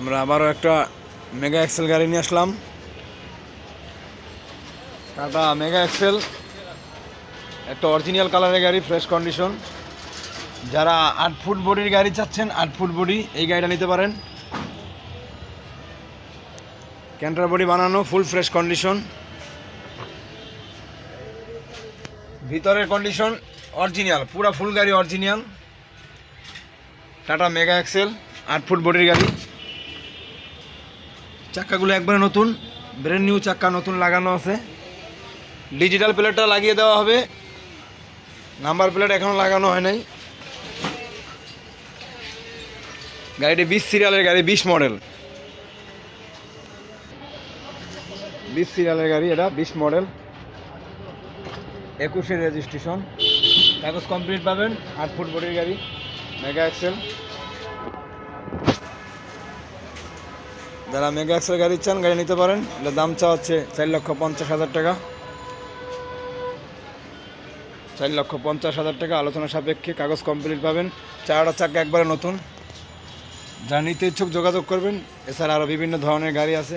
আমরা আবারও একটা মেগা এক্সেল গাড়ি নিয়ে আসলাম। টাটা মেগা এক্সেল একটা অরিজিনাল কালারের গাড়ি ফ্রেশ কন্ডিশন যারা আট ফুট বডির গাড়ি চাচ্ছেন, আট ফুট বডি, এই গাড়িটা নিতে পারেন। ক্যান্টার বডি বানানো ফুল ফ্রেশ কন্ডিশন ভিতরের কন্ডিশন অরিজিনাল পুরা ফুল গাড়ি অরিজিনাল টাটা মেগা এক্সেল আট ফুট বডির গাড়ি। চাক্কাগুলো একবারে নতুন। ব্র্যান্ড নিউ চাক্কা নতুন লাগানো আছে। ডিজিটাল প্লেটটা লাগিয়ে দেওয়া হবে। নাম্বার প্লেট এখনও লাগানো হয় নাই। গাড়িটি বিশ সিরিয়ালের গাড়ি, বিশ মডেল বিশ সিরিয়ালের গাড়ি এটা, বিশ মডেল একুশে রেজিস্ট্রেশন কাগজ কমপ্লিট পাবেন। আট ফুট বডির গাড়ি। মেগা এক্সেল যারা মেগা এক্সেল গাড়ি চান, গাড়ি নিতে পারেন। এটা দাম চা হচ্ছে চার লক্ষ পঞ্চাশ হাজার টাকা। চার লক্ষ পঞ্চাশ হাজার টাকা আলোচনা সাপেক্ষে কাগজ কমপ্লিট পাবেন। চারটা চাকা একবারে নতুন। যারা নিতে ইচ্ছুক যোগাযোগ করবেন, এছাড়া আরও বিভিন্ন ধরনের গাড়ি আছে।